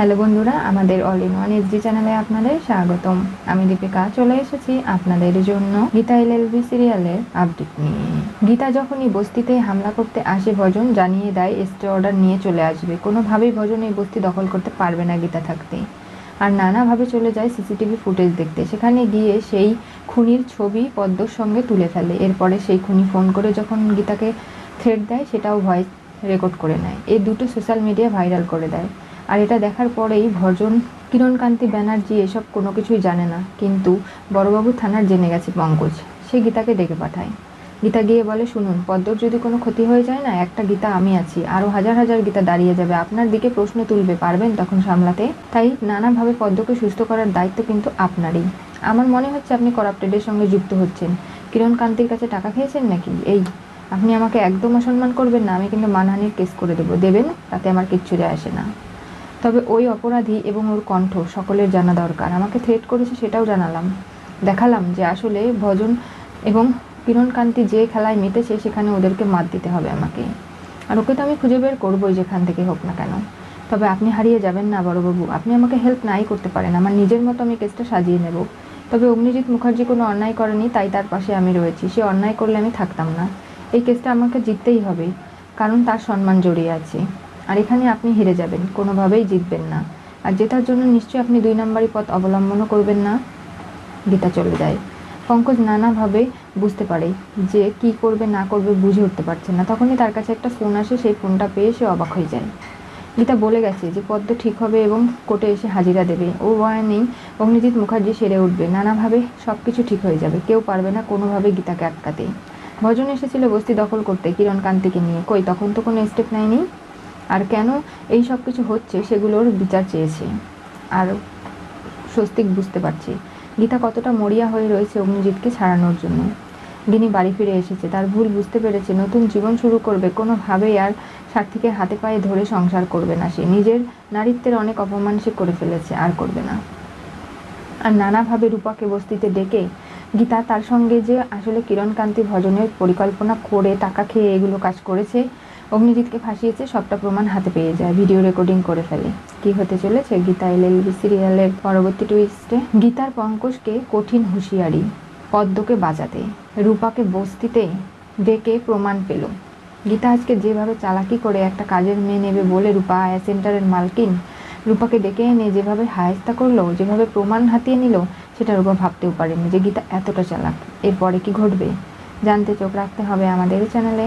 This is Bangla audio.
হ্যালো বন্ধুরা, আমাদের অল ইন ওয়ান এসডি চ্যানেলে আপনাদের স্বাগতম। আমি দীপিকা, চলে এসেছি আপনাদের জন্য গীতা এল এলএলবি সিরিয়ালের আপডেট নিয়ে। গীতা যখনই বস্তিতে হামলা করতে আসে, ভজন জানিয়ে দেয় এসটি অর্ডার নিয়ে চলে আসবে। কোনোভাবেই ভজন এই বস্তি দখল করতে পারবে না গীতা থাকতে। আর নানাভাবে চলে যায় সিসিটিভি ফুটেজ দেখতে। সেখানে গিয়ে সেই খুনির ছবি পদ্মর সঙ্গে তুলে ফেলে। এরপরে সেই খুনি ফোন করে যখন গীতাকে থ্রেড দেয়, সেটাও ভয়েস রেকর্ড করে নেয়। এই দুটো সোশ্যাল মিডিয়া ভাইরাল করে দেয়। আর এটা দেখার পরেই ভজন কিরণকান্তি ব্যানার্জি এসব কোনো কিছুই জানে না। কিন্তু বড়বাবু থানার জেনে গেছে পঙ্কজ। সে গীতাকে ডেকে পাঠায়। গীতা গিয়ে বলে, শুনুন, পদ্মর যদি কোনো ক্ষতি হয়ে যায় না, একটা গীতা আমি আছি। আরও হাজার হাজার গীতা দাঁড়িয়ে যাবে। আপনার দিকে প্রশ্ন তুলবে, পারবেন তখন সামলাতে? তাই নানাভাবে পদ্মকে সুস্থ করার দায়িত্ব কিন্তু আপনারই। আমার মনে হচ্ছে আপনি করাপ্টেডের সঙ্গে যুক্ত হচ্ছেন। কিরণকান্তির কাছে টাকা খেয়েছেন নাকি? এই, আপনি আমাকে একদম অসম্মান করবেন না। আমি কিন্তু মানহানির কেস করে দেবো। দেবেন? তাতে আমার কিচ্ছু যায় আসে না। তবে ওই অপরাধী এবং ওর কণ্ঠ সকলের জানা দরকার। আমাকে থ্রেট করেছে সেটাও জানালাম। দেখালাম যে আসলে ভজন এবং কিরণকান্তি যে খেলায় মেতেছে সেখানে ওদেরকে মাত দিতে হবে আমাকে। আর ওকে তো আমি খুঁজে বের করবোই যেখান থেকে হোক না কেন। তবে আপনি হারিয়ে যাবেন না বড়বাবু। আপনি আমাকে হেল্প নাই করতে পারেন। আমার নিজের মতো আমি কেসটা সাজিয়ে নেব। তবে অগ্নিজিৎ মুখার্জি কোনো অন্যায় করেনি, তাই তার পাশে আমি রয়েছি। সে অন্যায় করলে আমি থাকতাম না। এই কেসটা আমাকে জিততেই হবে। কারণ তার সম্মান জড়িয়ে আছে। আর এখানে আপনি হেরে যাবেন, কোনোভাবেই জিতবেন না। আর জেতার জন্য নিশ্চয়ই আপনি দুই নম্বরই পথ অবলম্বনও করবেন না। গীতা চলে যায়। পঙ্কজ নানাভাবে বুঝতে পারে যে কি করবে, না করবে বুঝে উঠতে পারছে না। তখনই তার কাছে একটা ফোন আসে, সেই ফোনটা পেয়ে সে অবাক হয়ে যায়। গীতা বলে গেছে যে, পদ্ম ঠিক হবে এবং কোর্টে এসে হাজিরা দেবে। ও ওয়ার্নিং অগ্নিজিৎ মুখার্জি সেরে উঠবে। নানাভাবে সব কিছু ঠিক হয়ে যাবে। কেউ পারবে না কোনোভাবে গীতাকে আটকাতে। ভজন এসেছিল বস্তি দখল করতে কিরণ কান্তিকে নিয়ে। কই, তখন তো কোনো স্টেপ নেয়নি? আর কেন এই সব কিছু হচ্ছে সেগুলোর বিচার চেয়েছে। আর স্বস্তিক বুঝতে পারছি। গীতা কতটা মরিয়া হয়ে রয়েছে অগ্নিজিৎকে ছাড়ানোর জন্য। গিনি বাড়ি ফিরে এসেছে। তার ভুল বুঝতে পেরেছে। নতুন জীবন শুরু করবে। কোনোভাবেই আর সার্থিকের হাতে পায়ে ধরে সংসার করবে না সে। নিজের নারীত্বের অনেক অপমান সে করে ফেলেছে, আর করবে না। আর নানাভাবে রূপাকে বস্তিতে ডেকে গীতা তার সঙ্গে যে আসলে কিরণকান্তি ভজনের পরিকল্পনা করে টাকা খেয়ে এগুলো কাজ করেছে অগ্নিজিৎকে ফাঁসিয়েছে, সবটা প্রমাণ হাতে পেয়ে যায়। ভিডিও রেকর্ডিং করে ফেলে। কি হতে চলেছে? গীতা এল এলএলবি সিরিয়ালের পরবর্তী টুইস্টে গীতার পঙ্কজকে কঠিন হুঁশিয়ারি, পদ্মকে বাজাতে, রূপাকে বস্তিতে ডেকে প্রমাণ পেল। গীতা আজকে যেভাবে চালাকি করে একটা কাজের মেয়ে নেবে বলে রূপা আয়া সেন্টারের মালকিন, রূপাকে ডেকে এনে যেভাবে হায়স্তা করল, যেভাবে প্রমাণ হাতিয়ে নিল, সেটা রূপা ভাবতেও পারেনি যে গীতা এতটা চালাক। এরপরে কি ঘটবে? জানতে চোখ রাখতে হবে আমাদের চ্যানেলে।